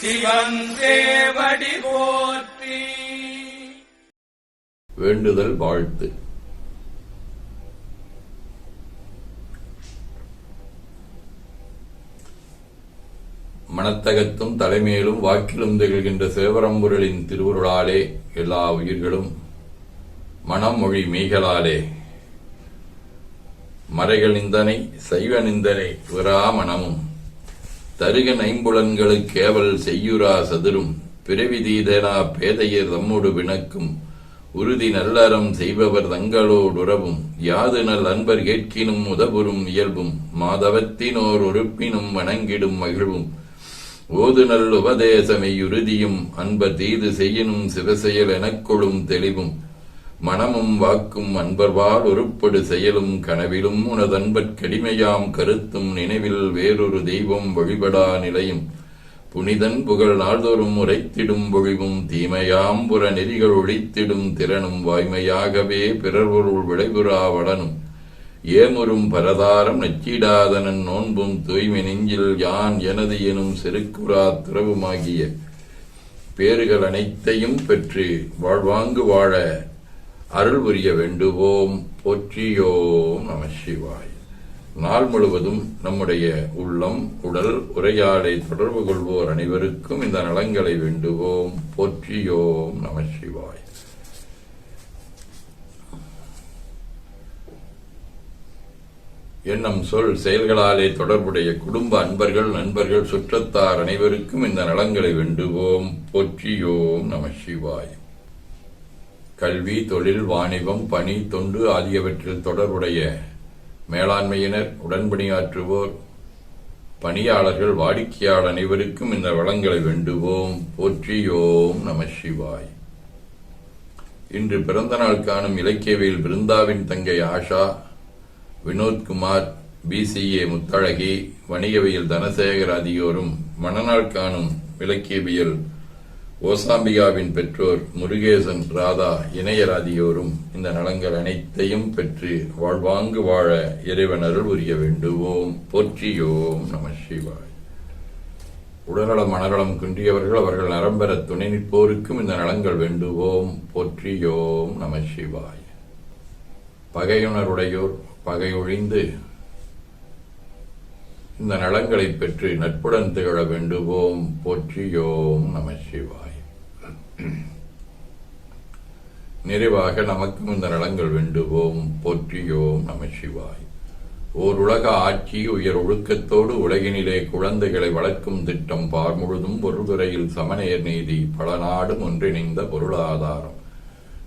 சிவன் சேவடி போற்றி. வேண்டுதல் வாழ்த்து. மனத்தகத்தும் தலைமையிலும் வாக்கிலும் திகழ்கின்ற சிவபரம்பொருளின் திருவுருளாலே எல்லா உயிர்களும் மனம் மொழி மெய்களாலே. மறைகள் நிந்தனை சைவ நிந்தனை விராமணமும் தருக நைம்புலன்களுக்கேவல் செய்யுரா சதுரும். பிறவி தீதனா பேதையர் தம்மோடு வினக்கும் உறுதி நல்லறம் செய்பவர் தங்களோடுறவும். யாது நல் அன்பர் கேட்கினும் உதவுறும் இயல்பும். மாதவத்தினோர் உறுப்பினும் வணங்கிடும் மகிழ்வும். ஓது நல் உபதேசமெய்யுறுதியும் அன்பர் தீது செய்யினும் சிவசெயல் எனக்கொழும் தெளிவும். மனமும் வாக்கும் அன்பர்வால் உருப்படு செயலும் கனவிலும் உனதன்பற்கடிமையாம் கருத்தும் நினைவில் வேறொரு தெய்வம் வழிபடா நிலையும். புனிதன் புகழ் நாள்தோறும் உரைத்திடும் பொழிவும் தீமையாம் புற நெறிகள் ஒழித்திடும் திறனும் வாய்மையாகவே பிறர்வருள் விளைபுறா வளனும். ஏமுறும் பரதாரம் நச்சிடாதனன் நோன்பும் தூய்மை நெஞ்சில் யான் எனது எனும் செருக்குறா துறவுமாகிய. பேறுகள் அனைத்தையும் பெற்று வாழ்வாங்கு வாழ அருள் புரிய வேண்டுவோம். போற்றியோம் நம சிவாய். நாள் முழுவதும் நம்முடைய உள்ளம் உடல் உரையாடை தொடர்பு கொள்வோர் அனைவருக்கும் இந்த நலங்களை வேண்டுவோம். போற்றியோம் நம சிவாய். எண்ணம் சொல் செயல்களாலே தொடர்புடைய குடும்ப அன்பர்கள் நண்பர்கள் சுற்றத்தார் அனைவருக்கும் இந்த நலங்களை வேண்டுவோம். போற்றியோம் நம சிவாய். கல்வி தொழில் வாணிபம் பணி தொண்டு ஆகியவற்றில் தொடர்புடைய மேலாண்மையினர் உடன்பணியாற்றுவோர் பணியாளர்கள் வாடிக்கையாளர் அனைவருக்கும் இந்த வளங்களை வேண்டுவோம். போற்றியோம் நம சிவாய். இன்று பிறந்த நாள் காணும் இலக்கியவியல் பிருந்தாவின் தங்கை ஆஷா வினோத்குமார் பிசிஏ முத்தழகி வணிகவியல் தனசேகர் ஆகியோரும் மணநாள் காணும் இலக்கியவியல் ஓசாம்பிகாவின் பெற்றோர் முருகேசன் ராதா இணையராதியோரும் இந்த நலங்கள் அனைத்தையும் பெற்று வாழ்வாங்கு வாழ இறைவன் அருள் வேண்டுவோம். போற்றியோம் நம சிவாய். உடல்நலம் மனநலம் குன்றியவர்கள் அவர்கள் நரம்பெற துணை நிற்போருக்கும் இந்த நலங்கள் வேண்டுவோம். போற்றியோம் நம சிவாய். பகையுணருடையோர் பகையொழிந்து இந்த நலங்களை பெற்று நட்புடன் திகழ வேண்டுவோம். போற்றியோம் நம சிவாய். நிறைவாக நமக்கும் இந்த நலங்கள் வேண்டுவோம். போற்றியோம் நம சிவாய். ஓர் உலக ஆட்சி உயர் ஒழுக்கத்தோடு உலகினிலே குழந்தைகளை வளர்க்கும் திட்டம் பார் முழுதும் பொருள்துறையில் சமநேர் நீதி பல நாடும் ஒன்றிணைந்த பொருளாதாரம்.